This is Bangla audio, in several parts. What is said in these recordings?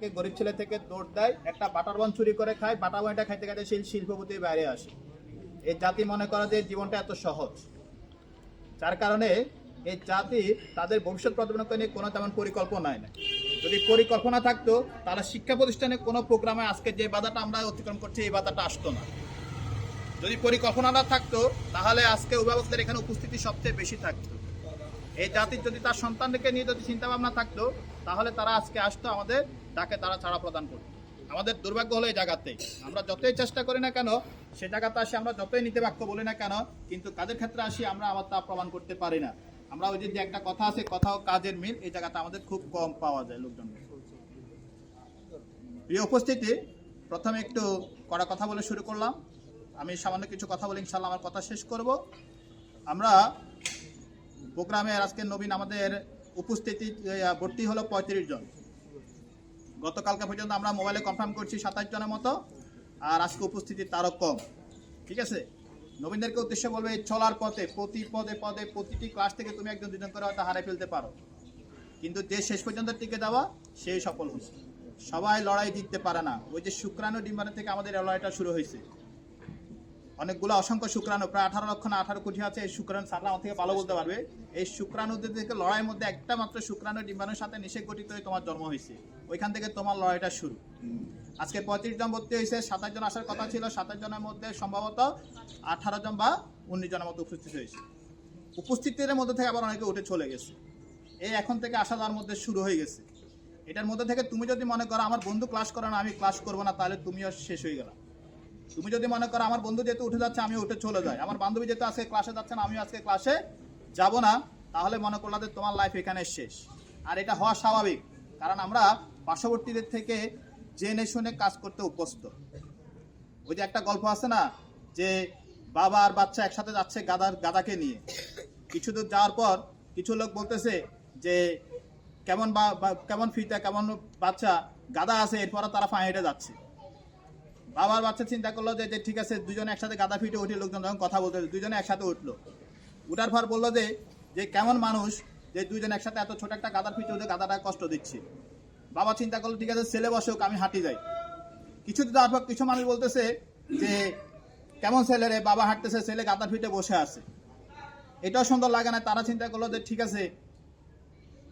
থাকে গরিব ছেলে থেকে দৌড় দেয়, একটা বাটার বন চুরি করে খায়, বাটার বনটা খাইতে খাইতে সেই শিল্পপতি বাইরে আসে। এই জাতি মনে করে যে জীবনটা এত সহজ। যার কারণে এই জাতি তাদের ভবিষ্যৎ প্রতিবেদনকে নিয়ে কোনো তেমন পরিকল্পনা নাই। যদি পরিকল্পনা থাকতো, তাহলে শিক্ষা প্রতিষ্ঠানে কোনো প্রোগ্রামে আজকে যে বাধাটা আমরা অতিক্রম করছি, এই বাধাটা আসতো না। যদি পরিকল্পনাটা থাকতো, তাহলে আজকে অভিভাবকদের এখানে উপস্থিতি সবচেয়ে বেশি থাকতো। এই জাতির যদি তার সন্তানদেরকে নিয়ে যদি চিন্তা ভাবনা থাকতো, তাহলে তারা আজকে আসতো আমাদের ডাকে তারা ছাড়া প্রদান করতো। আমাদের দুর্ভাগ্য হলো এই জায়গাতে আমরা যতই চেষ্টা করি না কেন, সে জায়গাতে আসি আমরা যতই নিতে বাক্য বলি না কেন, কিন্তু কাজের ক্ষেত্রে আসি আমরা আবার তা প্রমাণ করতে পারি না। আমরা ওই যে একটা কথা আছে, কথা কাজের মিল, এই জায়গাতে আমাদের খুব কম পাওয়া যায় লোকজন। প্রিয় উপস্থিতি, প্রথমে একটু কড়া কথা বলে শুরু করলাম। আমি সামান্য কিছু কথা বলে ইনশাল্লাহ আমার কথা শেষ করব। আমরা প্রোগ্রামে আজকে নবীন আমাদের উপস্থিতি ভর্তি হলো পঁয়ত্রিশ জন। গতকালকে পর্যন্ত আমরা মোবাইলে কনফার্ম করছি সাতাশ জনের মতো, আর আজকে উপস্থিতি তারও কম। ঠিক আছে? নবীনদেরকে উদ্দেশ্য বলবে চলার পথে, প্রতি পদে পদে, প্রতিটি ক্লাস থেকে তুমি একজন দুজন করে হয়তো হারাই ফেলতে পারো। কিন্তু যে শেষ পর্যন্ত টিকে দেওয়া সেই সফল হচ্ছে সবাই লড়াই জিততে পারে না। ওই যে শুক্রাণু ডিম্বাণু থেকে আমাদের লড়াইটা শুরু হয়েছে। অনেকগুলো অসংখ্য শুক্রাণু, প্রায় আঠারো লক্ষ না আঠারো কোটি আছে, এই শুক্রাণু সারলা আমার থেকে ভালো বলতে পারবে। এই শুক্রাণুদের থেকে লড়াইয়ের মধ্যে একটা মাত্র শুক্রাণু ডিম্বাণুর সাথে নিষেক গঠিত হয়ে তোমার জন্ম হয়েছে। ওইখান থেকে তোমার লড়াইটা শুরু। আজকে পঁয়ত্রিশ জন ভর্তি হয়েছে, সাতাশ জন আসার কথা ছিল, সাতাশ জনের মধ্যে সম্ভবত আঠারো জন বা উনিশ জনের মতো উপস্থিত হয়েছে। উপস্থিতির মধ্যে থেকে আবার অনেকে উঠে চলে গেছে। এই এখন থেকে আসা যাওয়ার মধ্যে শুরু হয়ে গেছে। এটার মধ্যে থেকে তুমি যদি মনে করো, আমার বন্ধু ক্লাস করে না, আমি ক্লাস করব না, তাহলে তুমিও শেষ হয়ে গেলা। তুমি যদি মনে করো আমার বন্ধু যেহেতু উঠে যাচ্ছে আমি উঠে চলে যাই। আমার বান্ধবী যেহেতু আজকে ক্লাসে যাচ্ছে না আমি আজকে ক্লাসে যাব না। তাহলে মনে করলা যে তোমার লাইফ এখানে শেষ। আর এটা হওয়া স্বাভাবিক, কারণ আমরা পার্শ্ববর্তীদের থেকে জেনে শুনে কাজ করতে অভ্যস্ত। ওই যে একটা গল্প আছে না, যে বাবা আর বাচ্চা একসাথে যাচ্ছে গাদার, গাদাকে নিয়ে। কিছু দূর যাওয়ার পর কিছু লোক বলতেছে যে, কেমন বা- কেমন ফিতা কেমন বাচ্চা, গাদা আছে এরপর তারা ফাঁ হেঁটে যাচ্ছে। বাবার বাচ্চা চিন্তা করল যে ঠিক আছে, দুজনে একসাথে গাদা ফিটে উঠে লোকজন যখন কথা বলতে দুজনে একসাথে উঠল। উঠার পর বলল যে যে কেমন মানুষ, যে দুইজন একসাথে এত ছোট একটা গাদার ফিটে উঠে গাদাটা কষ্ট দিচ্ছে। বাবা চিন্তা করল, ঠিক আছে, ছেলে বসুক আমি হাঁটি যাই। কিছু যাওয়ার পর কিছু মানুষ বলতেছে যে, কেমন ছেলে রে, বাবা হাঁটতেছে, ছেলে গাদার ফিটে বসে আছে। এটাও সুন্দর লাগে না, তারা চিন্তা করল যে, ঠিক আছে,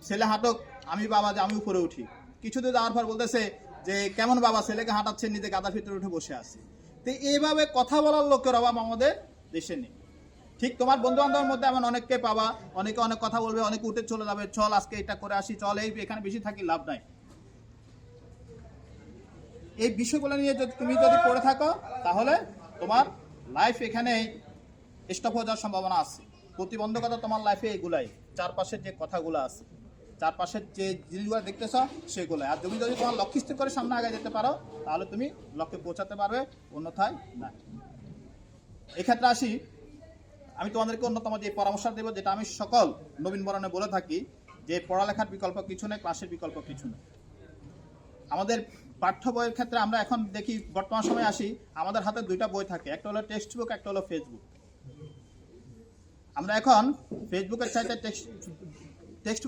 ছেলে হাঁটক, আমি বাবা যে, আমি উপরে উঠি। কিছুদিন যাওয়ার পর বলতেছে যে কেমন বাবা ছেলেকে হাঁটাচ্ছে নিজে গাদার ভিতরে উঠে বসে আছে। তো এইভাবে কথা বলার লোকের অভাব আমাদের দেশে নেই। ঠিক তোমার বন্ধু বান্ধবের মধ্যে এমন অনেককে পাবা, অনেকে অনেক কথা বলবে, অনেকে উঠে চলে যাবে, চল আজকে এটা করে আসি, চল এই এখানে বেশি থাকি, লাভ নাই। এই বিষয়গুলো নিয়ে যদি তুমি যদি পড়ে থাকো, তাহলে তোমার লাইফ এখানে স্টপ হয়ে যাওয়ার সম্ভাবনা আছে। প্রতিবন্ধকতা তোমার লাইফে এগুলাই চারপাশের যে কথাগুলো আছে। চারপাশের যে জিনিসগুলো দেখতেছ, সেগুলো। আর তুমি যদি তোমার লক্ষ্য স্থির করে সামনে আগে যেতে পারো, তাহলে তুমি লক্ষ্যে পৌঁছাতে পারবে, অন্যথায় না। এক্ষেত্রে আসি। আমি তোমাদেরকে অন্যতম যে পরামর্শ দেবো, যেটা আমি সকল নবীন বরণে বলে থাকি, যে পড়ালেখার বিকল্প কিছু নেই, ক্লাসের বিকল্প কিছু নেই। আমাদের পাঠ্য বইয়ের ক্ষেত্রে আমরা এখন দেখি, বর্তমান সময় আসি, আমাদের হাতে দুইটা বই থাকে, একটা হলো টেক্সট বুক একটা হলো ফেসবুক আমরা এখন ফেসবুকের চাইতে টেক্সট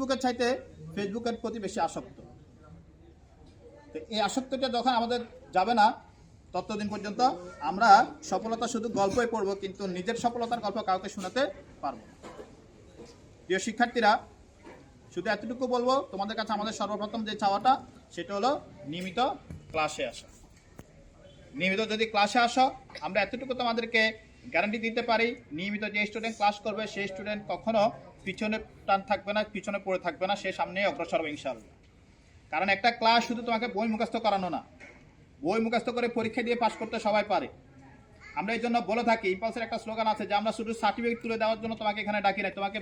বুকের চাইতে ফেসবুকের প্রতি বেশি আসক্ত। তো এই আসক্তটা যখন আমাদের যাবে না, ততদিন পর্যন্ত আমরা সফলতা শুধু গল্পই পড়ব, কিন্তু নিজের সফলতার গল্প কাউকে শোনাতে পারব প্রিয় শিক্ষার্থীরা, শুধু এতটুকু বলব, তোমাদের কাছে আমাদের সর্বপ্রথম যে চাওয়াটা, সেটা হলো নিয়মিত ক্লাসে আসা। নিয়মিত যদি ক্লাসে আসো, আমরা এতটুকু তোমাদেরকে গ্যারান্টি দিতে পারি। নিয়মিত যে স্টুডেন্ট ক্লাস করবে, সেই স্টুডেন্ট কখনো পিছনে টান থাকবে না, পিছনে পড়ে থাকবে না, সে সামনে অগ্রসর হবে কারণ একটা ক্লাস শুধু তোমাকে বই মুখস্থ করানো না। বই মুখস্থ করে পরীক্ষা দিয়ে পাশ করতে সবাই পারে। আমরা এই জন্য বলে থাকি ইম্পালসের একটা স্লোগান আছে যে আমরা শুধু সার্টিফিকেট তুলে দেওয়ার জন্য তোমাকে এখানে ডাকি না, তোমাকে